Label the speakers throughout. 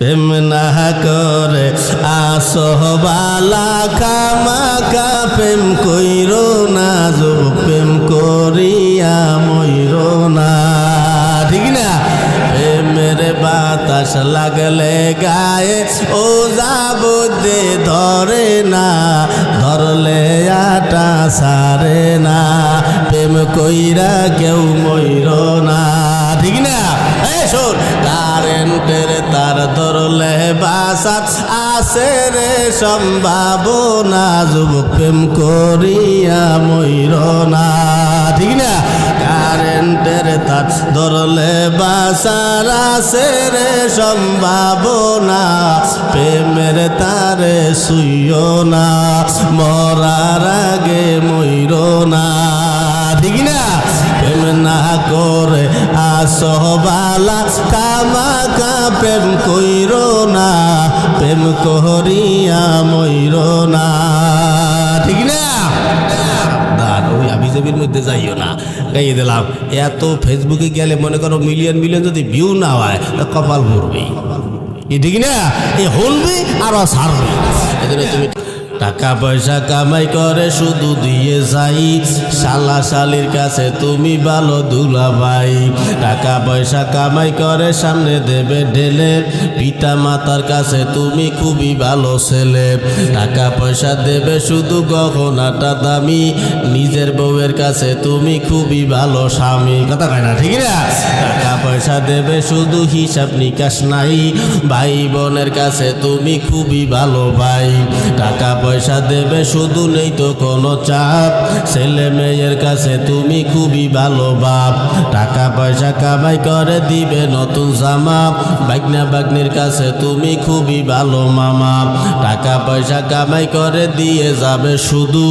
Speaker 1: প্রেম না করে আসহবালা খামাকা প্রেম কইর না যুবক প্রেম করিয়া ময়ূর না। ঠিক না? প্রেমের বাতাস লাগলে গায়ে, ও যাবদে ধরে না, ধরলে আটা সারে না। প্রেম কইরা কেউ ময়ূর না। ঠিক না? এই শোন বাসাত আসে রে সম্ভাবনা, যুবক প্রেম করিয়া ময়ূর না। ঠিক না? কারেন্টের তার ধরলে বাসার আসে রে সম্ভাবনা, প্রেমের তারে শুইও না, মরার আগে ময়ূর না। ঠিক না? প্রেম না করে আসহবালা কামাকা প্রেম কইর প্রেম করিয়া ময়ূর না। ঠিক না? ওই আবিজাবির মধ্যে যাইও না। গাইয়ে দিলাম, এত ফেসবুকে গেলে মনে করো মিলিয়ন মিলিয়ন যদি ভিউ না হয়, তা কপাল এ ঠিক না? এ হলবে আর সারবে এজন্য তুমি টাকা পয়সা কামাই করে, শুধু দিয়ে যাই। শালা শালির কাছে তুমি ভালো দুলা ভাই টাকা পয়সা কামাই করে, সামনে দেবে ঢেলে। পিতা মাতার কাছে তুমি খুবই ভালো ছেলে। টাকা পয়সা দেবে শুধু গহনাটা দামি। নিজের বউয়ের কাছে তুমি খুবই ভালো স্বামী। কথা কয় না, ঠিক না? পয়সা দেবে, শুধু হিসাব নিকাশ নাই। ভাই বোনের কাছে তুমি খুবই ভালো ভাই। টাকা পয়সা দেবে, শুধু নেই তো কোনো চাপ। ছেলে মেয়ের কাছে তুমি খুবই ভালো বাপ। টাকা পয়সা কামাই করে দিবে নতুন জামা। বাগনা বাগনির কাছে তুমি খুবই ভালো মামা। টাকা পয়সা কামাই করে দিয়ে যাবে শুধু।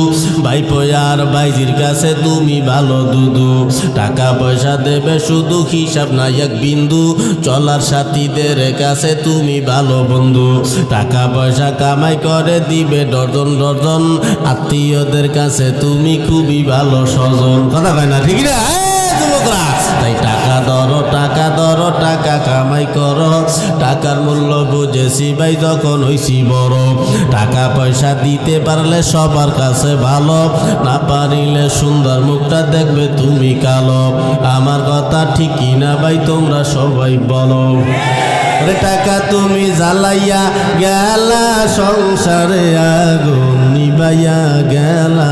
Speaker 1: ভাই পয়ার বাইজির কাছে তুমি ভালো দুদু। টাকা পয়সা দেবে, শুধু হিসাব নাই এক বিন্দু, চলার সাথীদের কাছে তুমি ভালো বন্ধু। টাকা পয়সা কামাই করে দিবে ডজন ডজন, আত্মীয়দের কাছে তুমি খুবই ভালো স্বজন। কথা কয় না, ঠিক না? তাই টাকা ধরো টাকা ধরো, টাকা কামাই করো। টাকার মূল্য বুঝেছি ভাই যখন হইছি বড়, টাকা পয়সা দিতে পারলে সবার কাছে ভালো, না পারিলে সুন্দর মুখটা দেখবে তুমি কালো। আমার কথা ঠিকই না ভাই, তোমরা সবাই বলো। টাকা তুমি জ্বালাইয়া গেলা, সংসারে আগুন নিবাইয়া গেলা।